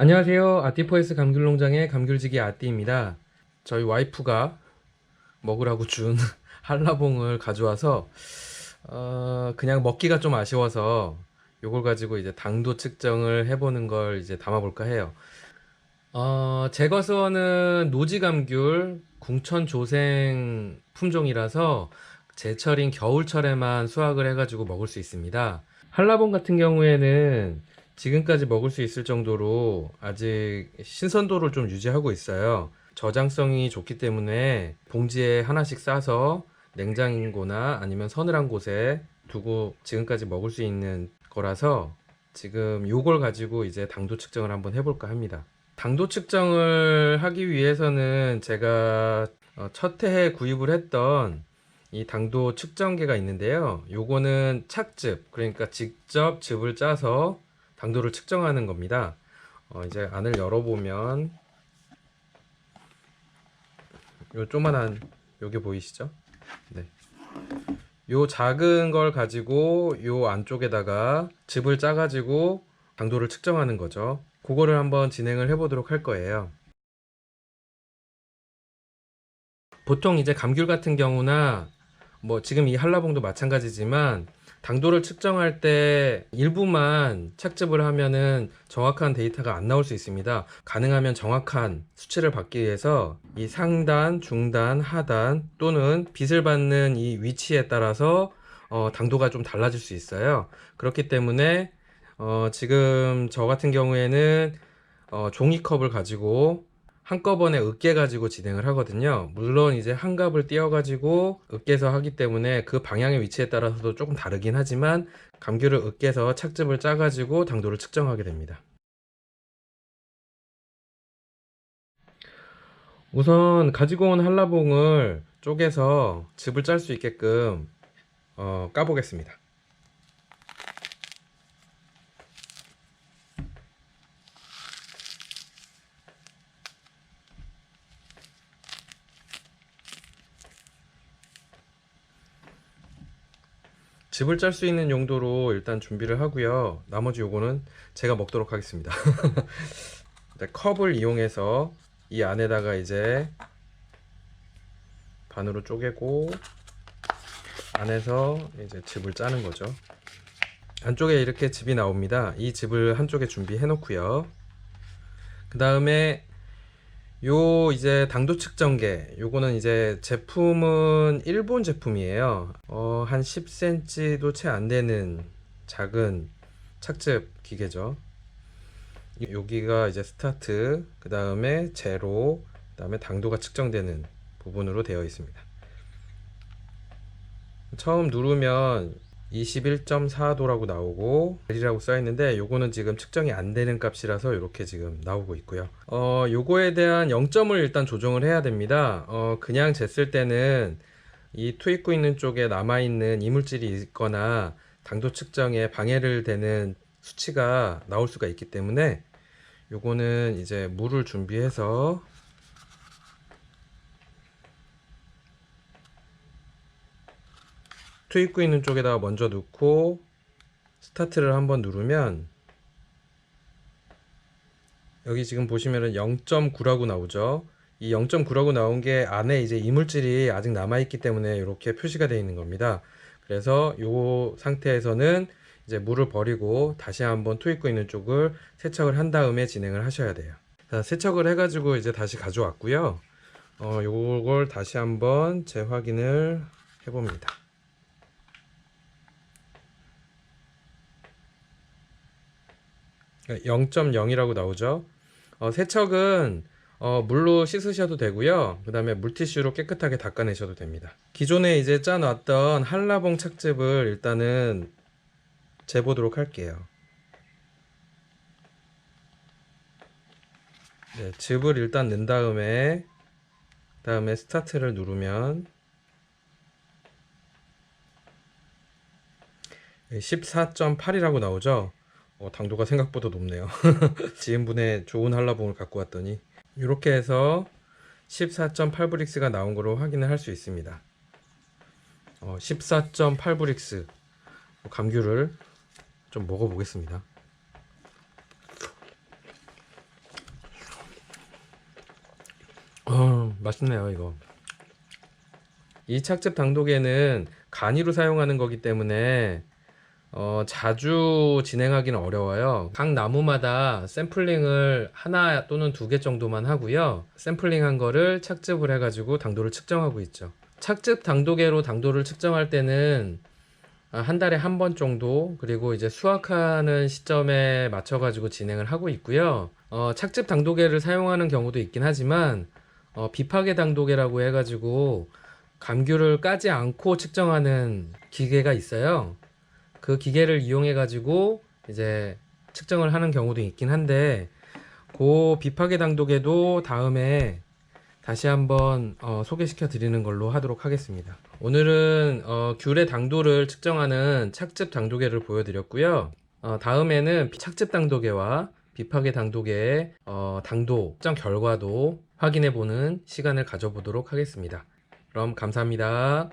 안녕하세요. 아티포에스 감귤농장의 감귤지기 아띠입니다. 저희 와이프가 먹으라고 준 한라봉을 가져와서 어, 그냥 먹기가 좀 아쉬워서 요걸 가지고 이제 당도 측정을 해보는 걸 이제 담아볼까 해요. 어, 제 것은 노지감귤 궁천 조생 품종이라서 제철인 겨울철에만 수확을 해가지고 먹을 수 있습니다. 한라봉 같은 경우에는 지금까지 먹을 수 있을 정도로 아직 신선도를 좀 유지하고 있어요. 저장성이 좋기 때문에 봉지에 하나씩 싸서 냉장고나 아니면 서늘한 곳에 두고 지금까지 먹을 수 있는 거라서 지금 요걸 가지고 이제 당도 측정을 한번 해볼까 합니다. 당도 측정을 하기 위해서는 제가 어, 첫 해에 구입을 했던 이 당도 측정기가 있는데요. 요거는 착즙, 그러니까 직접 즙을 짜서 당도를 측정하는 겁니다. 어, 이제 안을 열어보면 요 조만한 요게 보이시죠? 네. 요 작은 걸 가지고 요 안쪽에다가 즙을 짜가지고 당도를 측정하는 거죠. 그거를 한번 진행을 해보도록 할 거예요. 보통 이제 감귤 같은 경우나 뭐 지금 이 한라봉도 마찬가지지만 당도를 측정할 때 일부만 착즙을 하면은 정확한 데이터가 안 나올 수 있습니다. 가능하면 정확한 수치를 받기 위해서 이 상단, 중단, 하단 또는 빛을 받는 이 위치에 따라서 어, 당도가 좀 달라질 수 있어요. 그렇기 때문에 어, 지금 저 같은 경우에는 어, 종이컵을 가지고 한꺼번에 으깨 가지고 진행을 하거든요. 물론 이제 한 갑을 띄어 가지고 으깨서 하기 때문에 그 방향의 위치에 따라서도 조금 다르긴 하지만 감귤을 으깨서 착즙을 짜 가지고 당도를 측정하게 됩니다. 우선 가지고 온 한라봉을 쪼개서 즙을 짤 수 있게끔 어, 까보겠습니다. 즙을 짤 수 있는 용도로 일단 준비를 하고요. 나머지 요거는 제가 먹도록 하겠습니다. 컵을 이용해서 이 안에다가 이제 반으로 쪼개고 안에서 이제 즙을 짜는 거죠. 안쪽에 이렇게 즙이 나옵니다. 이 즙을 한쪽에 준비해 놓고요. 그 다음에 요 이제 당도 측정계 요거는 이제 제품은 일본 제품이에요. 어, 한 10cm도 채 안 되는 작은 착즙 기계죠. 여기가 이제 스타트 그 다음에 제로 그 다음에 당도가 측정되는 부분으로 되어 있습니다. 처음 누르면 21.4도라고 나오고 L이라고 써 있는데 요거는 지금 측정이 안 되는 값이라서 이렇게 지금 나오고 있고요. 어, 요거에 대한 0점을 일단 조정을 해야 됩니다. 어, 그냥 쟀을 때는 이 투입구 있는 쪽에 남아 있는 이물질이 있거나 당도 측정에 방해를 되는 수치가 나올 수가 있기 때문에 요거는 이제 물을 준비해서 투입구 있는 쪽에다가 먼저 넣고 스타트를 한번 누르면 여기 지금 보시면은 0.9라고 나오죠. 이 0.9라고 나온 게 안에 이제 이물질이 아직 남아 있기 때문에 이렇게 표시가 되어 있는 겁니다. 그래서 이 상태에서는 이제 물을 버리고 다시 한번 투입구 있는 쪽을 세척을 한 다음에 진행을 하셔야 돼요. 자, 세척을 해가지고 이제 다시 가져왔고요. 어, 요걸 다시 한번 재확인을 해봅니다. 0.0이라고 나오죠. 어, 세척은 어, 물로 씻으셔도 되고요. 그 다음에 물티슈로 깨끗하게 닦아내셔도 됩니다. 기존에 이제 짜놨던 한라봉 착즙을 일단은 재보도록 할게요. 네, 즙을 일단 넣은 다음에 다음에 스타트를 누르면 14.8이라고 나오죠. 어, 당도가 생각보다 높네요. 지인분의 좋은 한라봉을 갖고 왔더니 이렇게 해서 14.8브릭스가 나온 거로 확인을 할 수 있습니다. 어, 14.8브릭스 감귤을 좀 먹어보겠습니다. 어, 맛있네요 이거. 이 착즙 당독에는 간이로 사용하는 거기 때문에 어, 자주 진행하기는 어려워요. 각 나무마다 샘플링을 하나 또는 두 개 정도만 하고요. 샘플링한 거를 착즙을 해가지고 당도를 측정하고 있죠. 착즙 당도계로 당도를 측정할 때는 아, 한 달에 한 번 정도 그리고 이제 수확하는 시점에 맞춰 가지고 진행을 하고 있고요. 어, 착즙 당도계를 사용하는 경우도 있긴 하지만 어, 비파계 당도계라고 해 가지고 감귤을 까지 않고 측정하는 기계가 있어요. 그 기계를 이용해 가지고 이제 측정을 하는 경우도 있긴 한데 그 비파계 당도계도 다음에 다시 한번 어, 소개시켜 드리는 걸로 하도록 하겠습니다. 오늘은 어, 귤의 당도를 측정하는 착즙 당도계를 보여드렸고요. 어, 다음에는 착즙 당도계와 비파계 당도계의 어, 당도 측정 결과도 확인해 보는 시간을 가져보도록 하겠습니다. 그럼 감사합니다.